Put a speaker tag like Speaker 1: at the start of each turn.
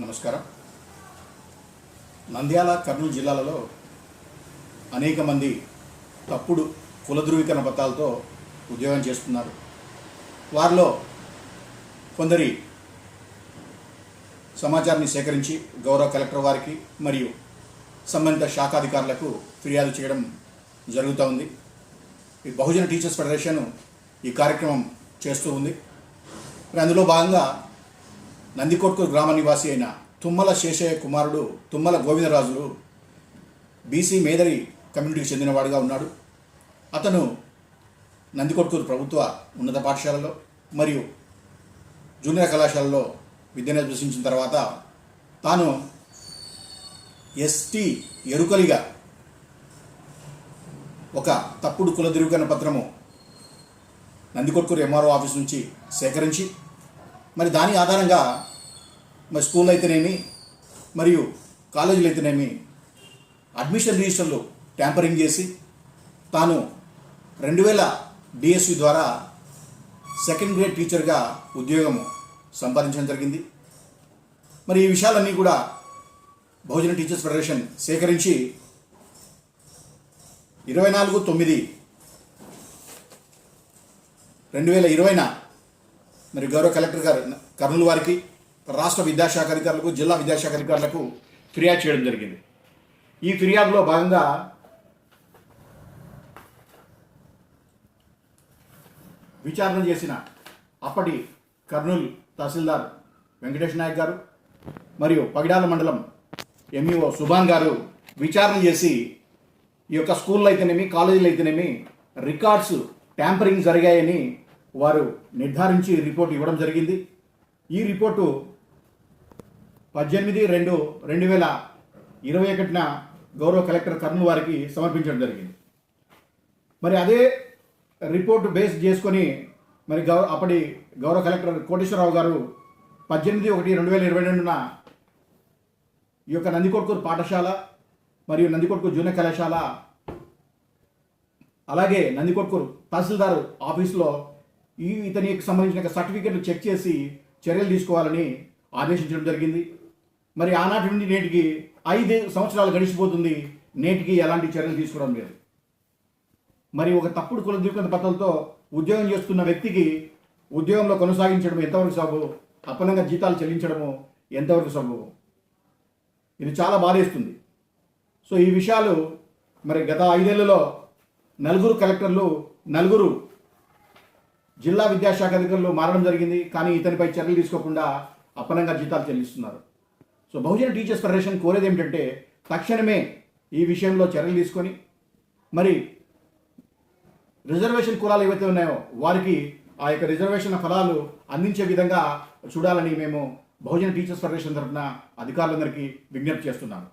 Speaker 1: నమస్కారం. నంద్యాల కర్నూలు జిల్లాలలో అనేక మంది తప్పుడు కుల ధృవీకరణ పత్రాలతో ఉద్యోగం చేస్తున్నారు. వారిలో కొందరి సమాచారాన్ని సేకరించి గౌరవ కలెక్టర్ వారికి మరియు సంబంధిత శాఖాధికారులకు ఫిర్యాదు చేయడం జరుగుతూ ఉంది. ఈ బహుజన టీచర్స్ ఫెడరేషన్ ఈ కార్యక్రమం చేస్తూ ఉంది. మరి అందులో భాగంగా నందికొట్కూరు గ్రామ నివాసి అయిన తుమ్మల శేషయ్య కుమారుడు తుమ్మల గోవిందరాజులు బీసీ మేదరి కమ్యూనిటీకి చెందినవాడుగా ఉన్నాడు. అతను నందికొట్కూరు ప్రభుత్వ ఉన్నత పాఠశాలలో మరియు జూనియర్ కళాశాలలో విద్యను అభ్యసించిన తర్వాత తాను ఎస్టీ ఎరుకలిగా ఒక తప్పుడు కుల ధృవీకరణ పత్రము నందికొట్కూరు ఎంఆర్ఓ ఆఫీస్ నుంచి సేకరించి మరి దాని ఆధారంగా మరి స్కూల్ అయితేనేమి మరియు కాలేజీలు అయితేనేమి అడ్మిషన్ రిజిస్టర్లు ట్యాంపరింగ్ చేసి తాను రెండు వేల డిఎస్సి ద్వారా సెకండ్ గ్రేడ్ టీచర్గా ఉద్యోగం సంపాదించడం జరిగింది. మరి ఈ విషయాలన్నీ కూడా బహుజన టీచర్స్ ఫెడరేషన్ సేకరించి ఇరవై నాలుగు తొమ్మిది రెండు వేల ఇరవైన మరి గౌరవ కలెక్టర్ గారు కర్నూలు వారికి రాష్ట్ర విద్యాశాఖ అధికారులకు జిల్లా విద్యాశాఖ అధికారులకు ఫిర్యాదు చేయడం జరిగింది. ఈ ఫిర్యాదులో భాగంగా విచారణ చేసిన అప్పటి కర్నూలు తహసీల్దార్ వెంకటేష్ నాయక్ గారు మరియు పగిడాల మండలం ఎంఈఓ సుభాన్ గారు విచారణ చేసి ఈ యొక్క స్కూల్లో అయితేనేమి కాలేజీలు అయితేనేమి రికార్డ్స్ ట్యాంపరింగ్ జరిగాయని వారు నిర్ధారించి రిపోర్ట్ ఇవ్వడం జరిగింది. ఈ రిపోర్టు పద్దెనిమిది రెండు రెండు వేల ఇరవై ఒకటిన గౌరవ కలెక్టర్ కర్నూలు వారికి సమర్పించడం జరిగింది. మరి అదే రిపోర్ట్ బేస్ చేసుకొని మరి గౌ అప్పటి గౌరవ కలెక్టర్ కోటేశ్వరరావు గారు పద్దెనిమిది ఒకటి రెండు వేల ఇరవై రెండున ఈ యొక్క నందికొట్కూరు పాఠశాల మరియు నందికొట్కూరు జూనియర్ కళాశాల అలాగే నందికొట్కూరు తహసీల్దారు ఆఫీస్లో ఈ ఇతనికి సంబంధించిన సర్టిఫికెట్లు చెక్ చేసి చర్యలు తీసుకోవాలని ఆదేశించడం జరిగింది. మరి ఆనాటి నుండి నేటికి ఐదు సంవత్సరాలు గడిచిపోతుంది. నేటికి ఎలాంటి చర్యలు తీసుకోవడం లేదు. మరి ఒక తప్పుడు కుల ధృవీకరణ పత్రంతో ఉద్యోగం చేస్తున్న వ్యక్తికి ఉద్యోగంలో కొనసాగించడం ఎంతవరకు సబు? అప్పనంగా జీతాలు చెల్లించడము ఎంతవరకు సబు? ఇది చాలా బాధేస్తుంది. సో ఈ విషయాలు మరి గత ఐదేళ్ళలో నలుగురు కలెక్టర్లు నలుగురు జిల్లా విద్యాశాఖ అధికారులు మారడం జరిగింది కానీ ఇతనిపై చర్యలు తీసుకోకుండా అప్పనంగా జీతాలు చెల్లిస్తున్నారు. సో బహుజన టీచర్స్ ఫెడరేషన్ కోరేది ఏమిటంటే తక్షణమే ఈ విషయంలో చర్యలు తీసుకొని మరి రిజర్వేషన్ కులాలు ఏవైతే ఉన్నాయో వారికి ఆ యొక్క రిజర్వేషన్ ఫలాలు అందించే విధంగా చూడాలని మేము బహుజన టీచర్స్ ఫెడరేషన్ తరఫున అధికారులందరికీ విజ్ఞప్తి చేస్తున్నాను.